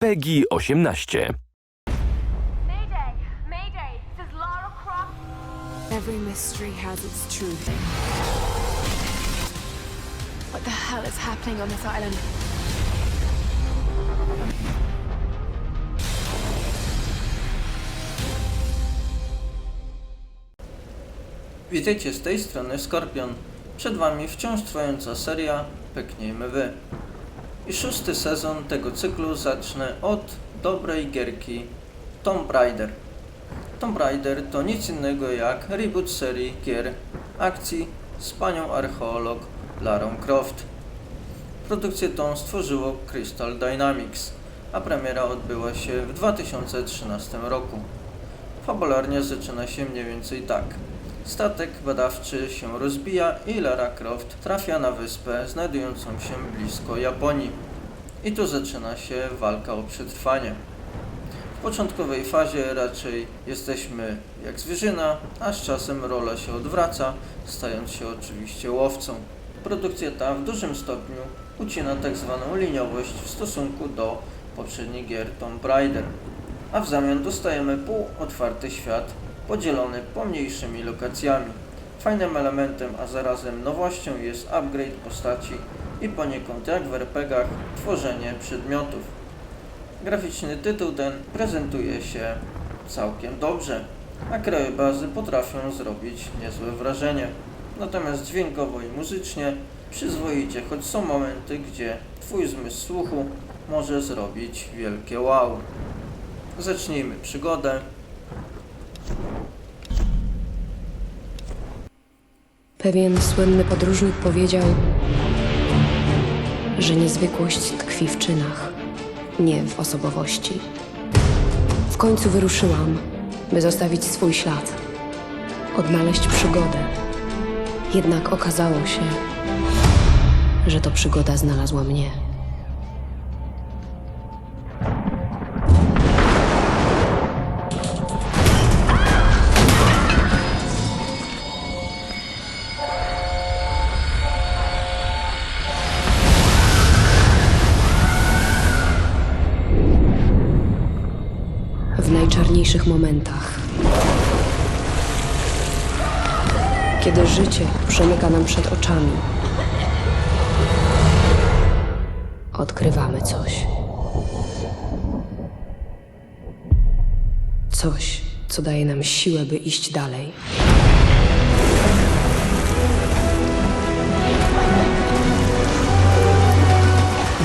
PEGI 18. Mayday! Mayday! This is Lara Croft. Every mystery has its truth. What the hell is happening on this island? Witajcie z tej strony Skorpion. Przed Wami wciąż trwająca seria Pyknijmy Wy. I szósty sezon tego cyklu zacznę od dobrej gierki Tomb Raider. Tomb Raider to nic innego jak reboot serii gier akcji z panią archeolog Larą Croft. Produkcję tą stworzyło Crystal Dynamics, a premiera odbyła się w 2013 roku. Fabularnie zaczyna się mniej więcej tak. Statek badawczy się rozbija i Lara Croft trafia na wyspę znajdującą się blisko Japonii. I tu zaczyna się walka o przetrwanie. W początkowej fazie raczej jesteśmy jak zwierzyna, a z czasem rola się odwraca, stając się oczywiście łowcą. Produkcja ta w dużym stopniu ucina tak zwaną liniowość w stosunku do poprzednich gier Tomb Raider a w zamian dostajemy półotwarty świat podzielony pomniejszymi lokacjami. Fajnym elementem, a zarazem nowością jest upgrade postaci i poniekąd jak w RPGach tworzenie przedmiotów. Graficzny tytuł ten prezentuje się całkiem dobrze, a krajobrazy potrafią zrobić niezłe wrażenie. Natomiast dźwiękowo i muzycznie przyzwoicie, choć są momenty, gdzie Twój zmysł słuchu może zrobić wielkie wow. Zacznijmy przygodę. Pewien słynny podróżnik powiedział, że niezwykłość tkwi w czynach, nie w osobowości. W końcu wyruszyłam, by zostawić swój ślad, odnaleźć przygodę. Jednak okazało się, że to przygoda znalazła mnie. Najczarniejszych momentach. Kiedy życie przemyka nam przed oczami, odkrywamy coś. Coś, co daje nam siłę, by iść dalej.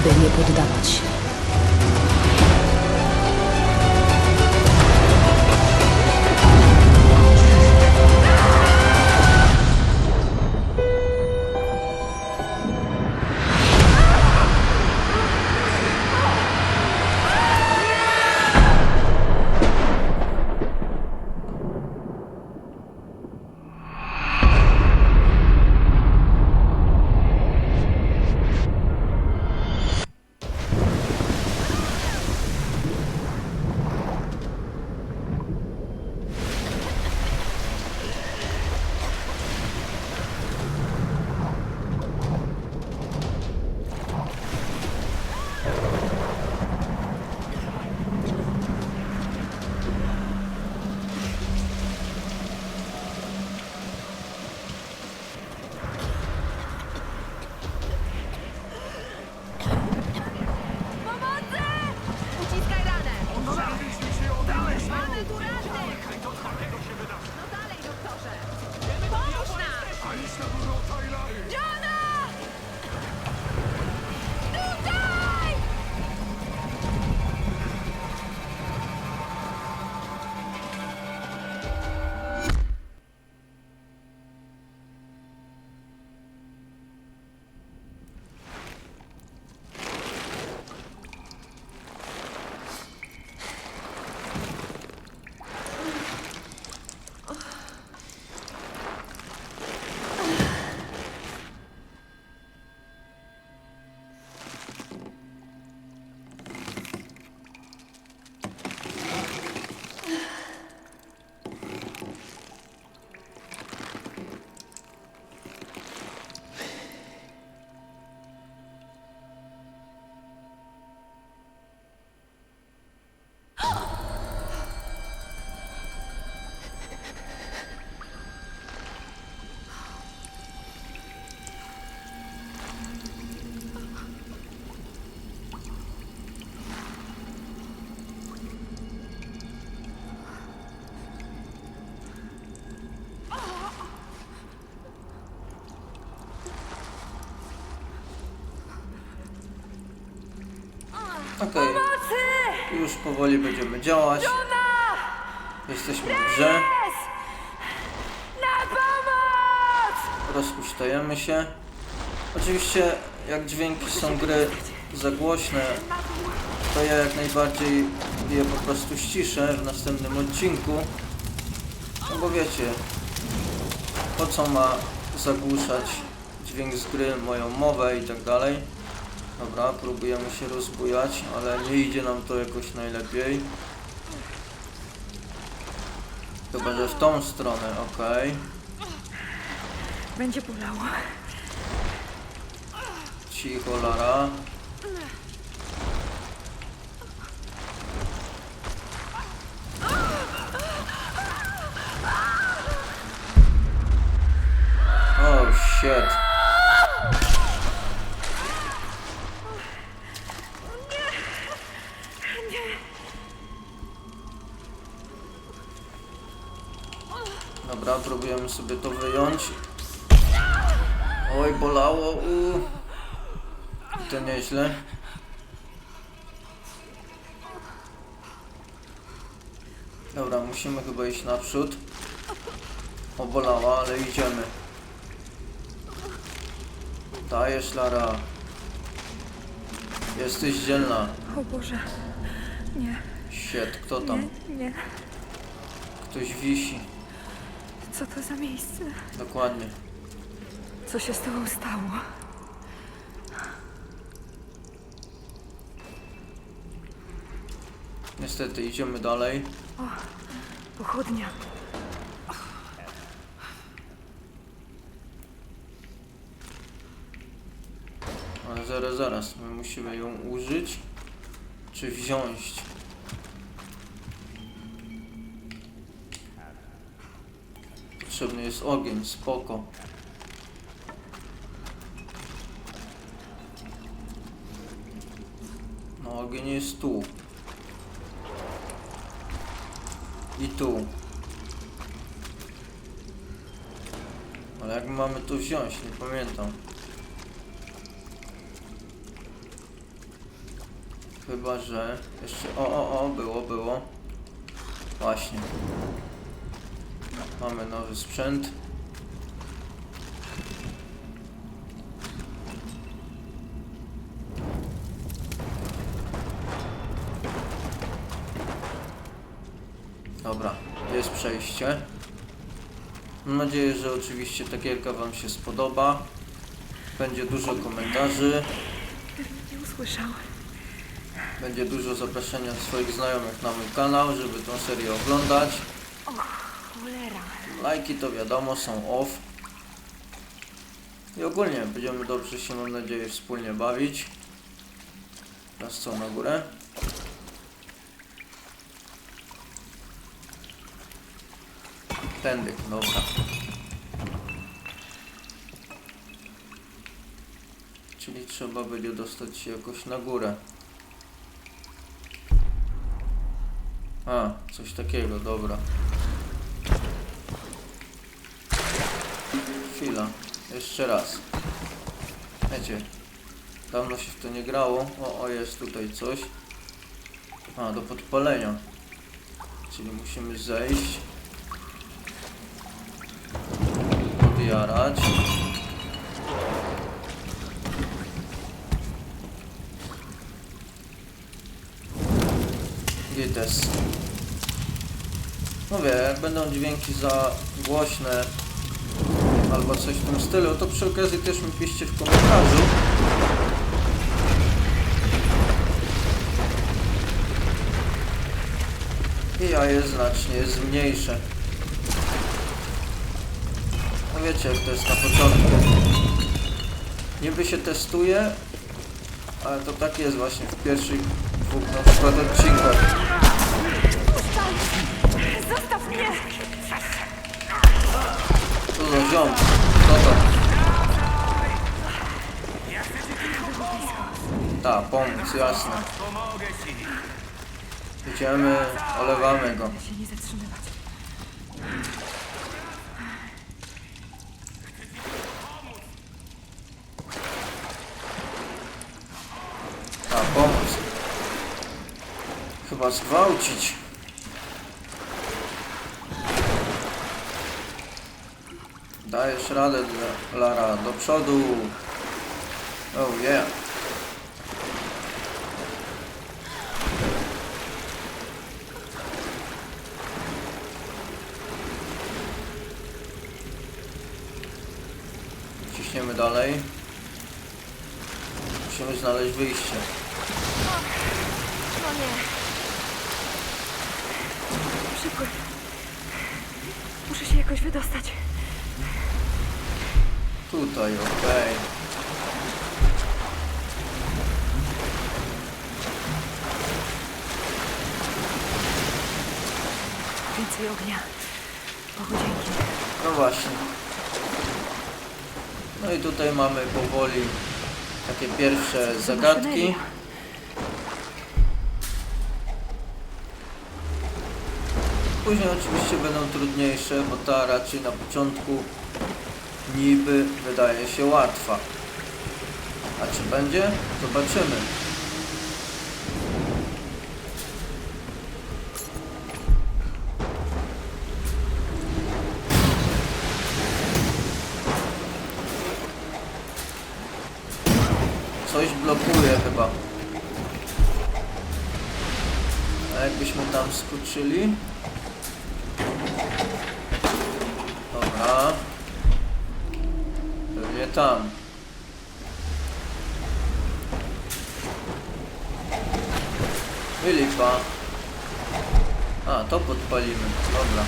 By nie poddawać się. Okej, już powoli będziemy działać. Jesteśmy w grze. Rozpuszczajemy się. Oczywiście jak dźwięki są gry za głośne, to ja jak najbardziej je po prostu ściszę w następnym odcinku. No bo wiecie, po co ma zagłuszać dźwięk z gry, moją mowę i tak dalej. Dobra, próbujemy się rozbujać, ale nie idzie nam to jakoś najlepiej. Chyba, że w tą stronę, okej. Będzie bolało. Cicho, Lara. Oh shit. Próbujemy sobie to wyjąć. Oj, bolało. U. To nieźle. Dobra, musimy chyba iść naprzód. Obolała, ale idziemy. Dajesz, Lara. Jesteś dzielna. O Boże. Nie, Shit, kto tam? nie, nie. Ktoś wisi. Co to za miejsce? Dokładnie. Co się z tobą stało? Niestety, idziemy dalej. Pochodnia. Ale zaraz, zaraz. My musimy ją użyć. Czy wziąć? Potrzebny jest ogień, spoko. No ogień jest tu. I tu. Ale jak mamy to wziąć? Nie pamiętam. Chyba, że jeszcze... O, o, o, było, było. Właśnie. Mamy nowy sprzęt. Dobra, jest przejście. Mam nadzieję, że oczywiście ta gierka Wam się spodoba. Będzie dużo komentarzy. Nie usłyszałem. Będzie dużo zapraszania swoich znajomych na mój kanał, żeby tą serię oglądać. Lajki to wiadomo są off. I ogólnie będziemy dobrze się mam nadzieję wspólnie bawić. Teraz co na górę? Tędy, dobra. Czyli trzeba będzie dostać się jakoś na górę. A, coś takiego, dobra. Chwila, jeszcze raz. Wiecie, dawno się w to nie grało. O, o, jest tutaj coś. A, do podpalenia. Czyli musimy zejść. Podjarać. Gites. Mówię, jak będą dźwięki za głośne albo coś w tym stylu, to przy okazji też mi piszcie w komentarzu. I ja je znacznie zmniejszę. No wiecie jak to jest na początku. Niby się testuje, ale to tak jest właśnie w pierwszych dwóch na przykład odcinkach. Zostaw mnie! Za ziom? Co to? Tak, pomóc, jasne. Idziemy, olewamy go. się nie zatrzymywać. Tak, pomóc. Chyba zgwałcić. Dajesz radę, Lara- do przodu. Oh yeah. Ciśniemy dalej. Musimy znaleźć wyjście. No nie. Szybko. Muszę się jakoś wydostać. Tutaj, okej. Więcej ognia. Bogu dzięki. No właśnie. No i tutaj mamy powoli takie pierwsze zagadki. Później oczywiście będą trudniejsze, bo ta raczej na początku niby wydaje się łatwa. A czy będzie? Zobaczymy. Coś blokuje chyba. A jakbyśmy tam skoczyli? Dobra. Pewnie tam. I lipa. A, to podpalimy. Dobra.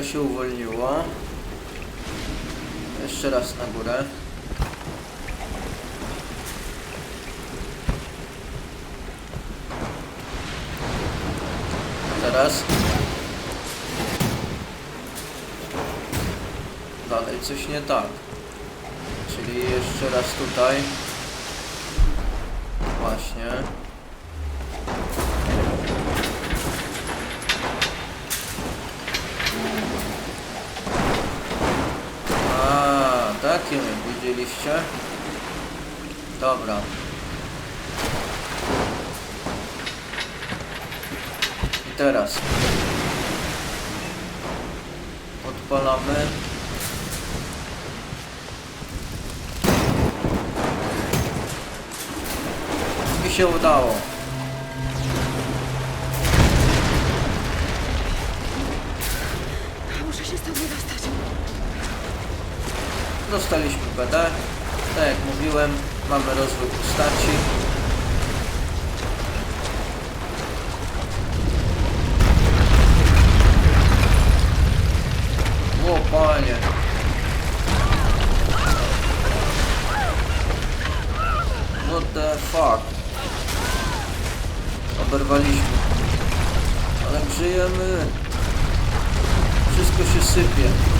To się uwolniło. Jeszcze raz na górę. Teraz. Dalej coś nie tak. Czyli jeszcze raz tutaj. Właśnie. A, takie widzieliście? Dobra. I teraz. Odpalamy. I się udało. Dostaliśmy PD. Tak jak mówiłem, mamy rozwój postaci. O panie. What the fuck? Oberwaliśmy. Ale żyjemy. Wszystko się sypie.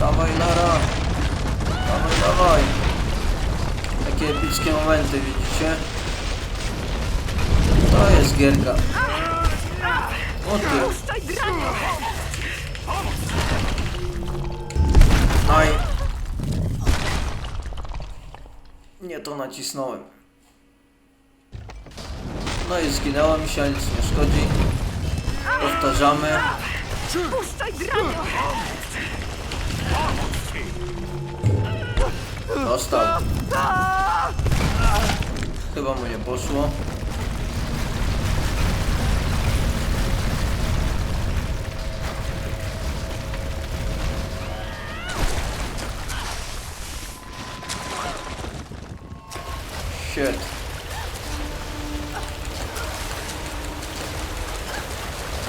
Dawaj Lara! Dawaj, dawaj! Takie epickie momenty, widzicie? To jest gierka. O ty! Aj! Nie to nacisnąłem. No i zginęło mi się, ale nic nie szkodzi. Powtarzamy. Puszczaj dranie! Dostał. Chyba mu nie poszło. Shit.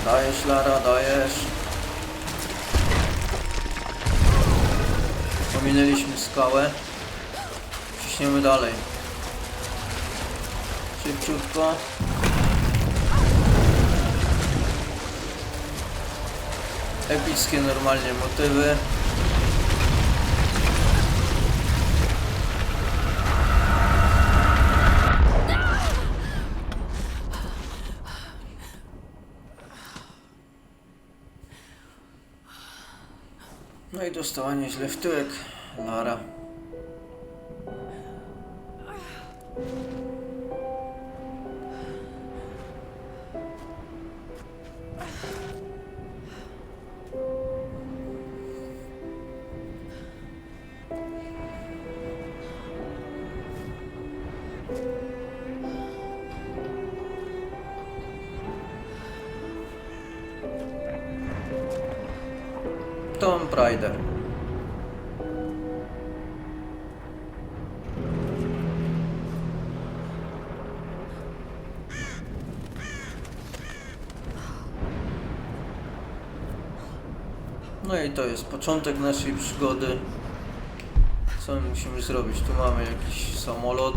Dajesz, Lara, dajesz. Pominęliśmy skałę ciśniemy dalej. Szybciutko. Epickie normalnie motywy. No i dostała nieźle w tyłek Lara. Tom Raider. To jest początek naszej przygody. Co my musimy zrobić? Tu mamy jakiś samolot.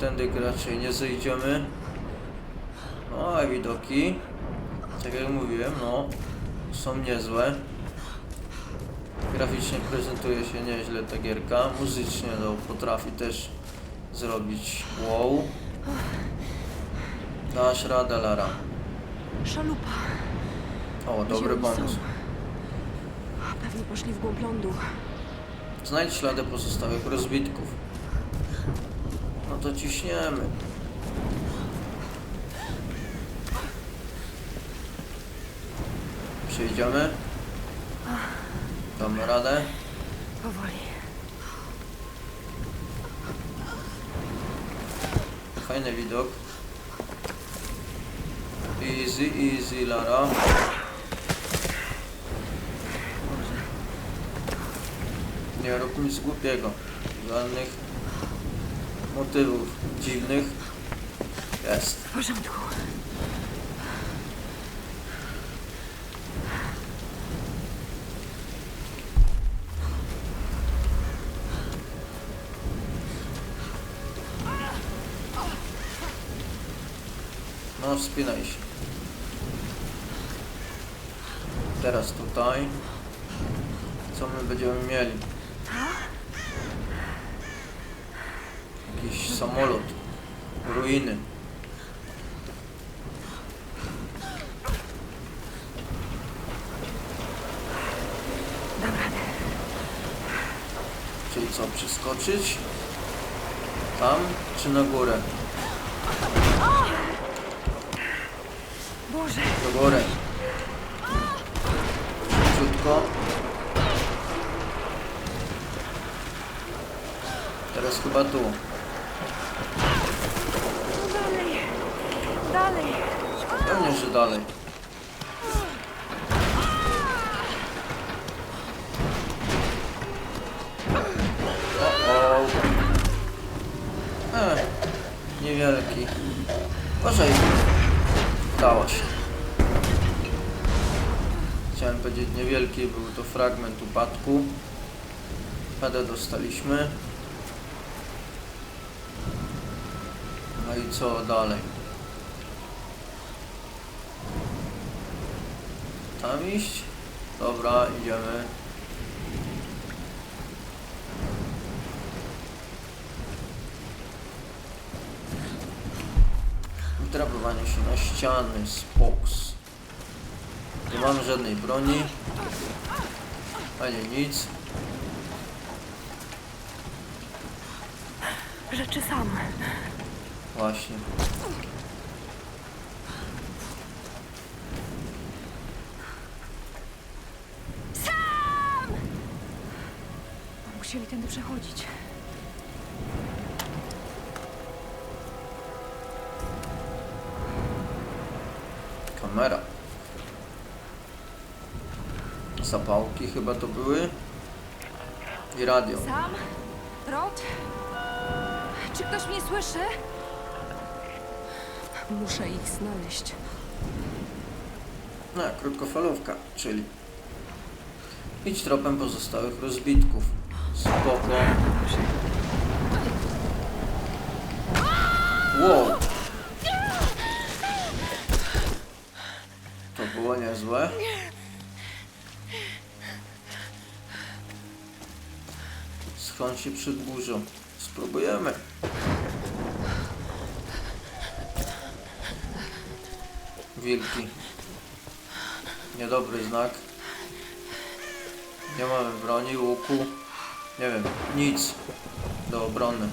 Tędy raczej nie zejdziemy. No, a widoki. Tak jak mówiłem, no, są niezłe. Graficznie prezentuje się nieźle ta gierka. Muzycznie no, potrafi też zrobić wow. Dasz radę, Lara. Szalupa. O, dobry oni pomysł. są? Pewnie poszli w głąb lądu. Znajdź ślady pozostałych rozbitków. No to ciśniemy. Przejdziemy. Damy radę. Powoli. Fajny widok. Easy, easy, Lara. Nie rób nic głupiego. Żadnych motywów dziwnych. Jest. W porządku. No, wspinaj się. Teraz tutaj. Co my będziemy mieli? Jakiś samolot. Ruiny. Dam radę. Czyli co, przeskoczyć? Tam czy na górę? Boże. Do góry. Szybciutko. Teraz chyba tu. Dalej. Pewnie, że dalej. O. E, niewielki. Może udało się. Chciałem powiedzieć niewielki, był to fragment upadku. PD dostaliśmy. No i co dalej? Tam iść? Dobra, idziemy. Wytrapowanie się na ściany, spoks. Nie mamy żadnej broni. Ani nic. Rzeczy sam. Właśnie. Musieli tędy przechodzić. Kamera. Zapałki chyba to były. I radio. Sam? Rod? Czy ktoś mnie słyszy? Muszę ich znaleźć. No, krótkofalówka, czyli idź tropem pozostałych rozbitków. Spoko. Wow. To było niezłe. Schroń się przed burzą. Spróbujemy. Wilki. Niedobry znak. Nie mamy broni, łuku. Nie wiem, nic do obrony.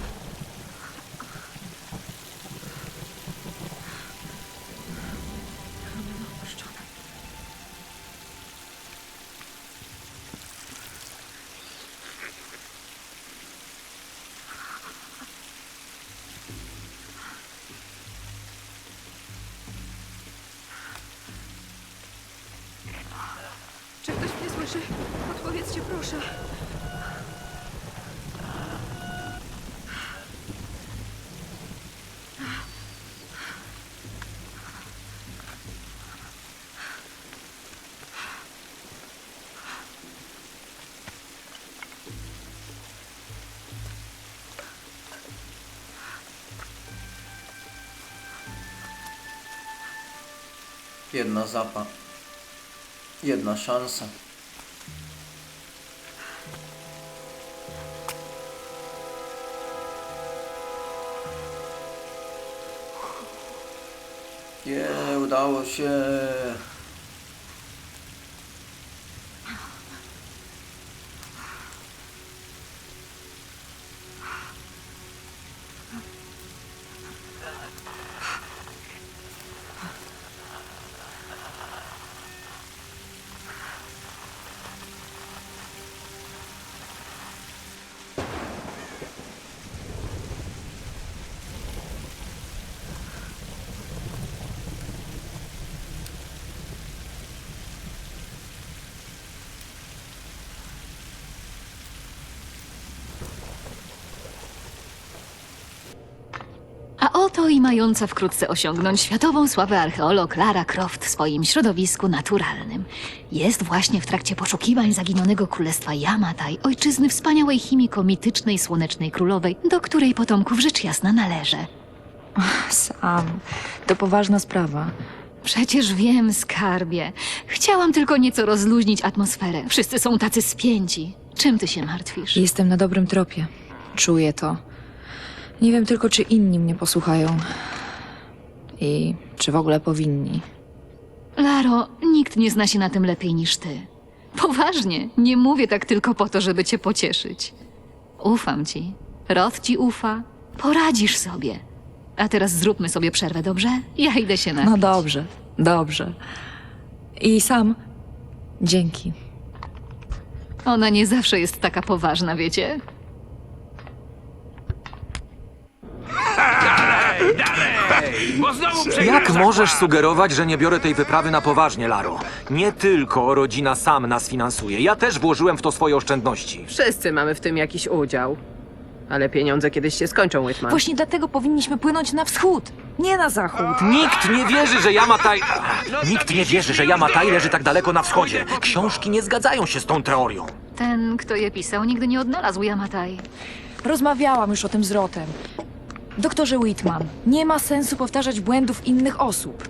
Jedna zapa. Jedna szansa. Nie, udało się. I mająca wkrótce osiągnąć światową sławę archeolog Lara Croft w swoim środowisku naturalnym. Jest właśnie w trakcie poszukiwań zaginionego królestwa Yamatai, ojczyzny wspaniałej chimiko mitycznej słonecznej królowej, do której potomków rzecz jasna należy. Sam, to poważna sprawa. Przecież wiem, skarbie. Chciałam tylko nieco rozluźnić atmosferę. Wszyscy są tacy spięci. Czym ty się martwisz? Jestem na dobrym tropie. Czuję to. Nie wiem tylko, czy inni mnie posłuchają. I czy w ogóle powinni. Laro, nikt nie zna się na tym lepiej niż ty. Poważnie, nie mówię tak tylko po to, żeby cię pocieszyć. Ufam ci. Rod ci ufa. Poradzisz sobie. A teraz zróbmy sobie przerwę, dobrze? Ja idę się napić. No dobrze, dobrze. I sam. Dzięki. Ona nie zawsze jest taka poważna, wiecie? Bo znowu Jak możesz zakład. sugerować, że nie biorę tej wyprawy na poważnie, Laro? Nie tylko rodzina sam nas finansuje. Ja też włożyłem w to swoje oszczędności. Wszyscy mamy w tym jakiś udział. Ale pieniądze kiedyś się skończą, Whitman. Właśnie dlatego powinniśmy płynąć na wschód, nie na zachód. Nikt nie wierzy, że Yamatai... Nikt nie wierzy, że Yamatai leży tak daleko na wschodzie. Książki nie zgadzają się z tą teorią. Ten, kto je pisał, nigdy nie odnalazł Yamatai. Rozmawiałam już o tym z Rotem. Doktorze Whitman, nie ma sensu powtarzać błędów innych osób.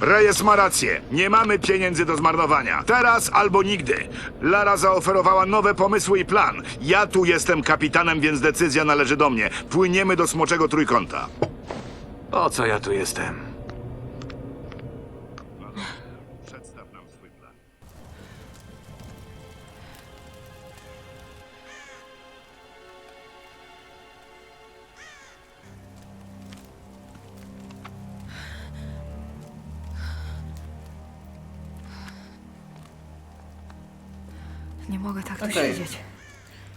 Reyes ma rację. Nie mamy pieniędzy do zmarnowania. Teraz albo nigdy. Lara zaoferowała nowe pomysły i plan. Ja tu jestem kapitanem, więc decyzja należy do mnie. Płyniemy do Smoczego Trójkąta. Po co ja tu jestem? Nie mogę tak tu Okej. siedzieć.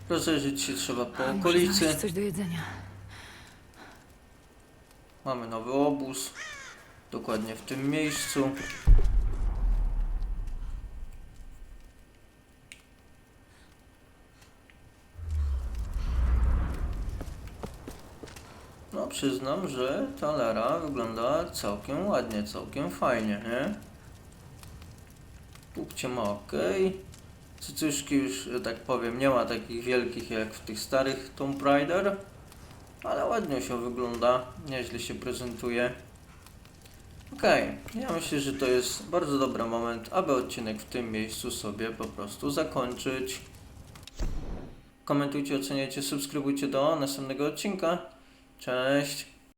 Rozejrzeć się trzeba po Muszę okolicy. znaleźć coś do jedzenia. mamy nowy obóz. Dokładnie w tym miejscu. No przyznam, że ta Lara wygląda całkiem ładnie, całkiem fajnie, nie? Pupcie ma ok. Cycuszki już, że tak powiem, nie ma takich wielkich jak w tych starych Tomb Raider. Ale ładnie się wygląda, nieźle się prezentuje. Okej, ja myślę, że to jest bardzo dobry moment, aby odcinek w tym miejscu sobie po prostu zakończyć. Komentujcie, oceniajcie, subskrybujcie do następnego odcinka. Cześć!